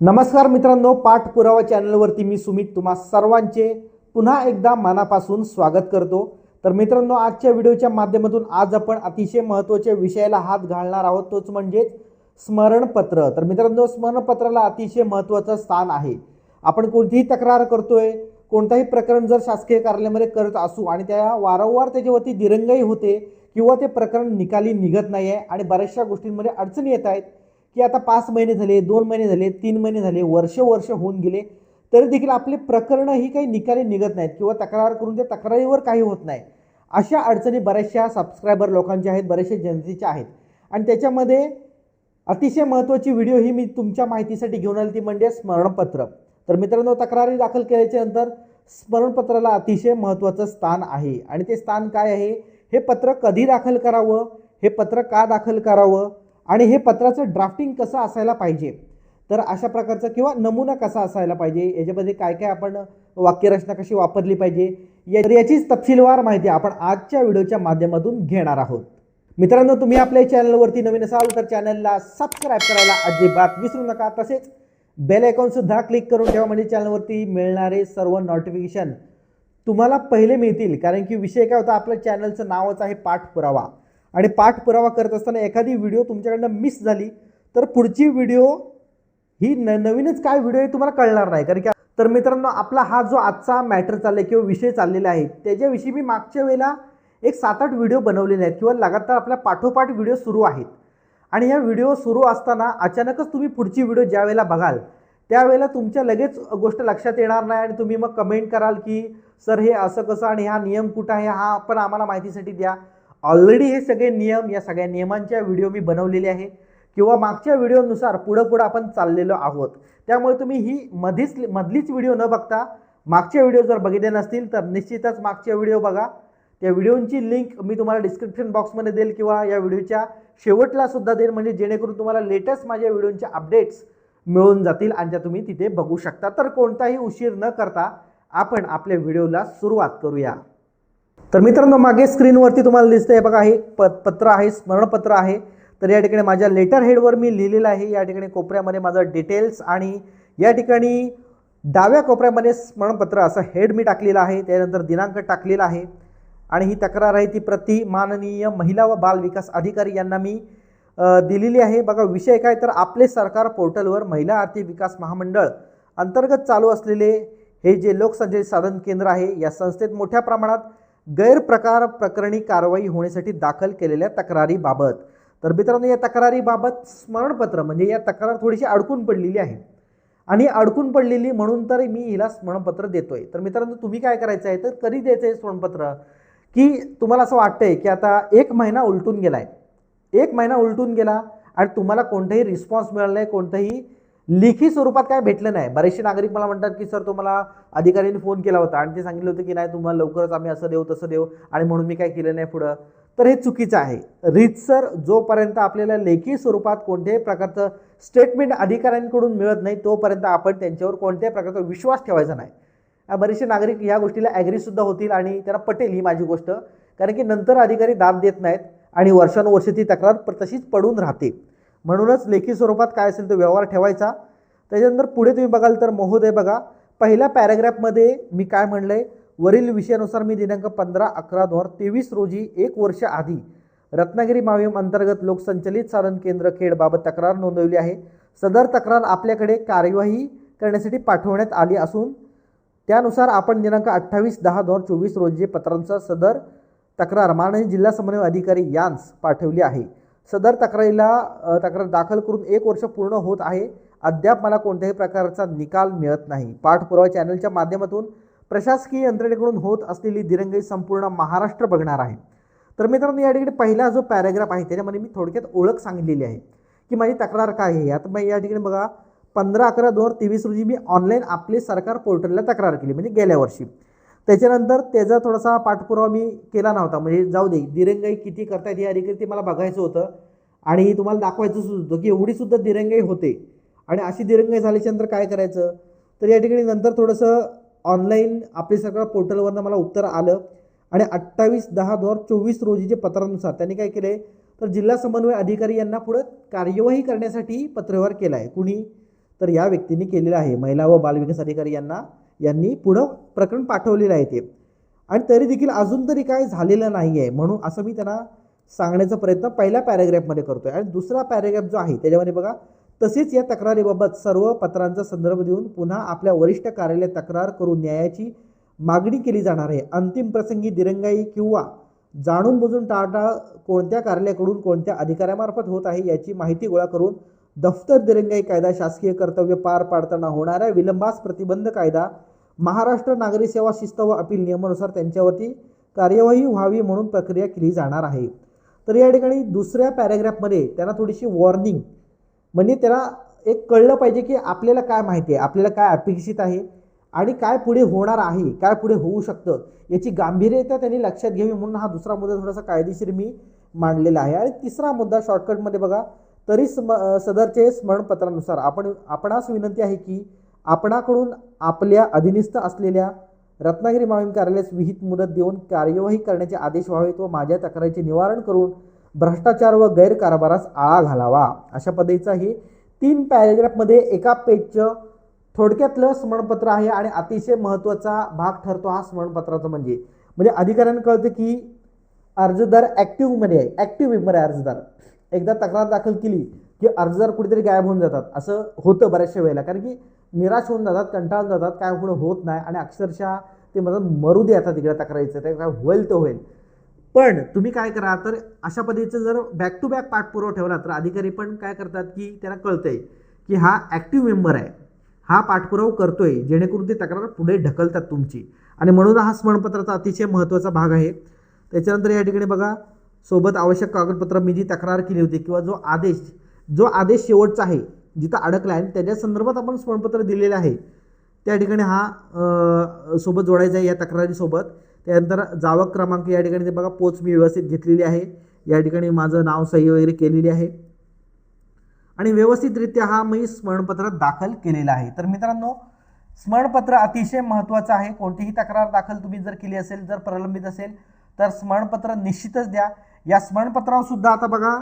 नमस्कार मित्रांनो पाठपुरावा चॅनलवरती मी सुमित तुम्हा सर्वांचे पुन्हा एकदा मनापासून स्वागत करतो. तर मित्रांनो आजच्या व्हिडिओच्या माध्यमातून आज आपण अतिशय महत्त्वाच्या विषयाला हात घालणार आहोत. तोच म्हणजेच स्मरणपत्र. तर मित्रांनो स्मरणपत्राला अतिशय महत्त्वाचं स्थान आहे. आपण कोणतीही तक्रार करतोय कोणताही प्रकरण जर शासकीय कार्यालयामध्ये करत असू आणि त्या वारंवार त्याच्यावरती दिरंगाई होते किंवा ते प्रकरण निकाली निघत नाही आहे आणि बऱ्याचशा गोष्टींमध्ये अडचणी येत आहेत की आता पाच महिने झाले दोन महिने झाले तीन महिने झाले वर्ष वर्ष होऊन गेले तरी देखील आपले प्रकरणं ही काही निकाली निघत नाहीत किंवा तक्रार करून त्या तक्रारीवर काही होत नाही. अशा अडचणी बऱ्याचशा सबस्क्रायबर लोकांच्या आहेत बऱ्याचशा जनतेच्या आहेत. आणि त्याच्यामध्ये अतिशय महत्त्वाची व्हिडिओ ही मी तुमच्या माहितीसाठी घेऊन आली ती म्हणजे स्मरणपत्र. तर मित्रांनो तक्रारी दाखल केल्याच्यानंतर स्मरणपत्राला अतिशय महत्त्वाचं स्थान आहे. आणि ते स्थान काय आहे? हे पत्र कधी दाखल करावं? हे पत्र का दाखल करावं? आणि हे पत्राचं ड्राफ्टिंग कसं असायला पाहिजे? तर अशा प्रकारचं किंवा नमुना कसा असायला पाहिजे? याच्यामध्ये काय काय आपण वाक्यरचना कशी वापरली पाहिजे? या- याचीच तपशीलवार माहिती आपण आजच्या व्हिडिओच्या माध्यमातून घेणार आहोत. मित्रांनो तुम्ही आपल्या चॅनलवरती नवीन असाल तर चॅनलला सबस्क्राईब करायला अजिबात विसरू नका. तसेच बेल आयकॉन सुद्धा क्लिक करून ठेवा. म्हणजे चॅनलवरती मिळणारे सर्व नोटिफिकेशन तुम्हाला पहिले मिळतील. कारण की विषय काय होता? आपल्या चॅनलचं नावच आहे पाठपुरावा. आणि पाठपुरावा करत असताना एखादी व्हिडिओ तुमच्याकडनं मिस झाली तर पुढची व्हिडिओ ही न नवीनच काय व्हिडिओ आहे तुम्हाला कळणार नाही. कारण की तर मित्रांनो आपला हा जो आजचा मॅटर चालला आहे किंवा विषय चाललेला आहे त्याच्याविषयी मी मागच्या वेळेला एक सात आठ व्हिडिओ बनवलेले आहेत किंवा लगातार आपल्या पाठोपाठ व्हिडिओ सुरू आहेत. आणि ह्या व्हिडिओ सुरू असताना अचानकच तुम्ही पुढची व्हिडिओ ज्या वेळेला बघाल त्यावेळेला तुमच्या लगेच गोष्ट लक्षात येणार नाही आणि तुम्ही मग कमेंट कराल की सर हे असं कसं आणि हा नियम कुठं आहे? हा पण आम्हाला माहितीसाठी द्या. ऑलरेडी हे सगळे नियम या सगळ्या नियमांच्या व्हिडिओ मी बनवलेले आहे. किंवा मागच्या व्हिडिओनुसार पुढं पुढं आपण चाललेलो आहोत. त्यामुळे तुम्ही ही मधीच मधलीच व्हिडिओ न बघता मागच्या व्हिडिओ जर बघितले नसतील तर निश्चितच मागच्या व्हिडिओ बघा. त्या व्हिडिओची लिंक मी तुम्हाला डिस्क्रिप्शन बॉक्समध्ये देईल किंवा या व्हिडिओच्या शेवटला सुद्धा देईल. म्हणजे जेणेकरून तुम्हाला लेटेस्ट माझ्या व्हिडिओचे अपडेट्स मिळून जातील आणि त्या तुम्ही तिथे बघू शकता. तर कोणताही उशीर न करता आपण आपल्या व्हिडिओला सुरुवात करूया. तर मित्रांनो मागे स्क्रीनवरती तुम्हाला दिसतंय बघा हे प पत्र आहे स्मरणपत्र आहे. तर या ठिकाणी माझ्या लेटर हेडवर मी लिहिलेलं आहे. या ठिकाणी कोपऱ्यामध्ये माझं डिटेल्स आणि या ठिकाणी डाव्या कोपऱ्यामध्ये स्मरणपत्र असं हेड मी टाकलेलं आहे. त्यानंतर दिनांक टाकलेला आहे. आणि ही तक्रार आहे ती प्रति माननीय महिला व बाल विकास अधिकारी यांना मी दिलेली आहे. बघा विषय काय? तर आपले सरकार पोर्टलवर महिला आर्थिक विकास महामंडळ अंतर्गत चालू असलेले हे जे लोकसंचलित साधन केंद्र आहे या संस्थेत मोठ्या प्रमाणात गैरप्रकार प्रकरणी कारवाई होण्यासाठी दाखल केलेल्या तक्रारीबाबत. तर मित्रांनो या तक्रारीबाबत स्मरणपत्र म्हणजे या तक्रार थोडीशी अडकून पडलेली आहे. आणि अडकून पडलेली म्हणून तर मी हिला स्मरणपत्र देतोय. तर मित्रांनो तुम्ही काय करायचं आहे? तर कधी द्यायचं आहे स्मरणपत्र? की तुम्हाला असं वाटतंय की आता एक महिना उलटून गेलाय. एक महिना उलटून गेला आणि तुम्हाला कोणताही रिस्पॉन्स मिळाला नाही कोणतंही लेखी स्वरूपात काय भेटलं नाही. बरेचसे नागरिक मला म्हणतात की सर तुम्हाला अधिकाऱ्यांनी फोन केला होता आणि ते सांगितलं होतं की नाही तुम्हाला लवकरच आम्ही असं देऊ तसं देऊ आणि म्हणून मी काय केलं नाही पुढं. तर हे चुकीचं आहे. रीतसर जोपर्यंत आपल्याला लेखी स्वरूपात कोणत्याही प्रकारचं स्टेटमेंट अधिकाऱ्यांकडून मिळत नाही तोपर्यंत आपण त्यांच्यावर कोणत्याही प्रकारचा विश्वास ठेवायचा नाही. बरेचसे नागरिक या गोष्टीला ॲग्रीसुद्धा होतील आणि त्यांना पटेल ही माझी गोष्ट. कारण की नंतर अधिकारी दाद देत नाहीत आणि वर्षानुवर्षे ती तक्रार तशीच पडून राहते. म्हणूनच लेखी स्वरूपात काय असेल तो व्यवहार ठेवायचा. त्याच्यानंतर पुढे तुम्ही बघाल तर महोदय बघा पहिल्या पॅराग्राफमध्ये मी काय म्हणलं आहे वरील विषयानुसार मी दिनांक पंधरा अकरा दोन हजार तेवीस रोजी एक वर्ष आधी रत्नागिरी माविम अंतर्गत लोकसंचलित साधन केंद्र खेडबाबत तक्रार नोंदवली आहे. सदर तक्रार आपल्याकडे कार्यवाही करण्यासाठी पाठवण्यात आली असून त्यानुसार आपण दिनांक अठ्ठावीस दहा दोन हजार चोवीस रोजी पत्रांचा सदर तक्रार माननीय जिल्हा समन्वय अधिकारी यांस पाठवली आहे. सदर तक्रारीला तक्रार दाखल करून एक वर्ष पूर्ण होत आहे. अद्याप मला कोणत्याही प्रकारचा निकाल मिळत नाही. पाठपुरावा चॅनलच्या माध्यमातून प्रशासकीय यंत्रणेकडून होत असलेली दिरंगाई संपूर्ण महाराष्ट्र बघणार आहे. तर मित्रांनो या ठिकाणी पहिला जो पॅराग्राफ आहे त्याच्यामध्ये मी थोडक्यात ओळख सांगितलेली आहे की माझी तक्रार काय आहे. आता मग या ठिकाणी बघा पंधरा अकरा दोन हजार तेवीस रोजी मी ऑनलाईन आपले सरकार पोर्टलला तक्रार केली म्हणजे गेल्या वर्षी. त्याच्यानंतर त्याचा थोडासा पाठपुरावा मी केला नव्हता. म्हणजे जाऊ दे दिरंगाई किती करतायत या अधिकारी ते मला बघायचं होतं. आणि तुम्हाला दाखवायचं सुद्धा होतं की एवढीसुद्धा दिरंगाई होते. आणि अशी दिरंगाई झाल्याच्यानंतर काय करायचं? तर या ठिकाणी नंतर थोडंसं ऑनलाईन आपले सरकार पोर्टलवरनं मला उत्तर आलं. आणि अठ्ठावीस दहा दोन हजार चोवीस रोजीच्या पत्रानुसार त्यांनी काय केलं आहे तर जिल्हा समन्वय अधिकारी यांना पुढं कार्यवाही करण्यासाठी पत्रव्यवहार केला आहे कुणी? तर या व्यक्तींनी केलेलं आहे. महिला व बालविकास अधिकारी यांना यांनी पुढं प्रकरण पाठवलेलं आहे ते. आणि तरी देखील अजून तरी काय झालेलं नाही आहे म्हणून असं मी त्यांना सांगण्याचा प्रयत्न पहिल्या पॅरेग्राफमध्ये करतोय. आणि दुसरा पॅरेग्राफ जो आहे त्याच्यामध्ये बघा तसेच या तक्रारीबाबत सर्व पत्रांचा संदर्भ देऊन पुन्हा आपल्या वरिष्ठ कार्यालयात तक्रार करून न्यायाची मागणी केली जाणार आहे. अंतिम प्रसंगी दिरंगाई किंवा जाणून बुजून टाळटाळ कोणत्या कार्यालयाकडून कोणत्या अधिकाऱ्यामार्फत होत आहे याची माहिती गोळा करून दफ्तर दिरंगाई कायदा शासकीय कर्तव्य पार पाडताना होणाऱ्या विलंबास प्रतिबंध कायदा महाराष्ट्र नागरी सेवा शिस्त व अपील नियमानुसार त्यांच्यावरती कार्यवाही व्हावी म्हणून प्रक्रिया केली जाणार आहे. तर या ठिकाणी दुसऱ्या पॅरेग्राफमध्ये त्यांना थोडीशी वॉर्निंग म्हणजे त्याला एक कळलं पाहिजे की आपल्याला काय माहिती आहे आपल्याला काय अपेक्षित आहे आणि काय पुढे होणार आहे काय पुढे होऊ शकतं याची गांभीर्यता त्यांनी लक्षात घ्यावी म्हणून हा दुसरा मुद्दा थोडासा कायदेशीर मी मांडलेला आहे. आणि तिसरा मुद्दा शॉर्टकटमध्ये बघा तरी स्म सदरचे स्मरणपत्रानुसार आपण आपणास विनंती आहे की आपणाकडून आपल्या अधीनस्थ असलेल्या रत्नागिरी माहीम कार्यालयास विहित मुदत देऊन कार्यवाही करण्याचे आदेश व्हावेत व माझ्या तक्रारीचे निवारण करून भ्रष्टाचार व गैरकारभारास आळा घालावा. अशा पद्धतीचा हे तीन पॅरेग्राफमध्ये एका पेजचं थोडक्यातलं स्मरणपत्र आहे आणि अतिशय महत्त्वाचा भाग ठरतो हा स्मरणपत्राचा म्हणजे. म्हणजे अधिकाऱ्यांना कळतं की अर्जदार ॲक्टिव्हमध्ये आहे. ॲक्टिव्ह मेंबर आहे अर्जदार. एकदा तक्रार दाखल केली की अर्जदार कुठेतरी गायब होऊन जातात. असं होतं बऱ्याचशा वेळेला. कारण की निराश होऊन जातात कंटाळून जातात काय पुढं होत नाही आणि अक्षरशः ते म्हणतात मरू दे आता तिकडे तक्रारीचं ते काय होईल तर होईल. पण तुम्ही काय करा तर अशा पद्धतीचं जर बॅक टू बॅक पाठपुरावा ठेवला तर अधिकारी पण काय करतात की त्यांना कळतंय की हा ॲक्टिव्ह मेंबर आहे. हा पाठपुरावा करतोय जेणेकरून ती तक्रार पुढे ढकलतात तुमची. आणि म्हणून हा स्मरणपत्राचा अतिशय महत्त्वाचा भाग आहे. त्याच्यानंतर या ठिकाणी बघा सोबत आवश्यक कागदपत्र मी जी तक्रार केली होती किंवा जो आदेश जो आदेश शेवटचा आहे जिथं अडकला आहे त्याच्या संदर्भात आपण स्मरणपत्र दिलेलं आहे. त्या ठिकाणी हा सोबत जोडायचा आहे या तक्रारीसोबत. त्यानंतर जावक क्रमांक या ठिकाणी ते बघा पोच मी व्यवस्थित घेतलेली आहे. या ठिकाणी माझं नाव सही वगैरे केलेली आहे. आणि व्यवस्थितरित्या हा मी स्मरणपत्र दाखल केलेला आहे. तर मित्रांनो स्मरणपत्र अतिशय महत्त्वाचं आहे. कोणतीही तक्रार दाखल तुम्ही जर केली असेल जर प्रलंबित असेल तर स्मरणपत्र निश्चितच द्या. या स्मरणपत्रावर सुद्धा आता बघा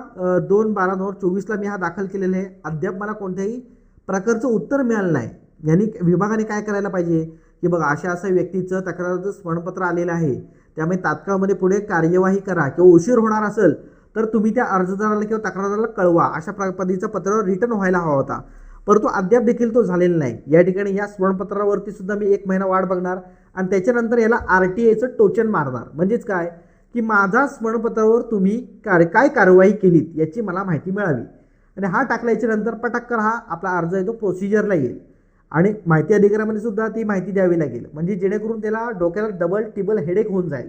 दोन बारा दोन चोवीसला मी हा दाखल केलेला आहे. अद्याप मला कोणत्याही प्रकारचं उत्तर मिळालं नाही. यांनी विभागाने काय करायला पाहिजे? की बघा अशा अशा व्यक्तीचं तक्राराचं स्मरणपत्र आलेलं आहे. त्यामुळे तात्काळमध्ये पुढे कार्यवाही करा किंवा उशीर होणार असेल तर तुम्ही त्या अर्जदाराला किंवा तक्रारदाराला कळवा. अशा प्र- पत्र रिटर्न व्हायला हवा होता. परंतु अद्याप देखील तो झालेला नाही. या ठिकाणी या स्मरणपत्रावरती सुद्धा मी एक महिना वाट बघणार. आणि त्याच्यानंतर याला आर टी आयचं टोचन मारणार. म्हणजेच काय? की माझा स्मरणपत्रावर तुम्ही कार काय कारवाई केलीत याची मला माहिती मिळावी. आणि हा टाकल्याच्या नंतर पटक्कर हा आपला अर्ज आहे तो प्रोसिजरला येईल. आणि माहिती अधिकाऱ्यामध्ये सुद्धा ती माहिती द्यावी लागेल. म्हणजे जेणेकरून त्याला डोक्याला डबल टिबल हेडेक होऊन जाईल.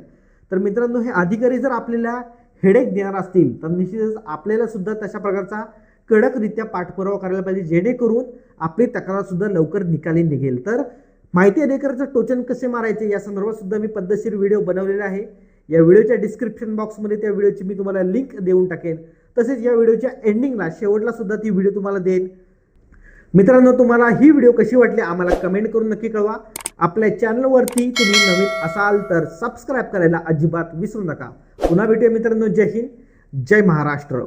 तर मित्रांनो हे अधिकारी जर आपल्याला हेडेक देणार असतील तर निश्चितच आपल्याला सुद्धा तशा प्रकारचा कडकरित्या पाठपुरावा करायला पाहिजे जेणेकरून आपली तक्रारसुद्धा लवकर निकाली निघेल. तर माहिती अधिकाराचं टोचन कसे मारायचे या संदर्भात सुद्धा मी पद्धतशीर व्हिडिओ बनवलेला आहे. या व्हिडिओच्या डिस्क्रिप्शन बॉक्समध्ये त्या व्हिडिओची मी तुम्हाला लिंक देऊन टाकेन. तसेच या व्हिडिओच्या एंडिंगला शेवटला सुद्धा ती व्हिडिओ तुम्हाला देईन. मित्रांनो तुम्हाला ही व्हिडिओ कशी वाटली आम्हाला कमेंट करून नक्की कळवा. आपल्या चॅनलवरती तुम्ही नवीन असाल तर सबस्क्राईब करायला अजिबात विसरू नका. पुन्हा भेटूया मित्रांनो. जय हिंद. जय महाराष्ट्र.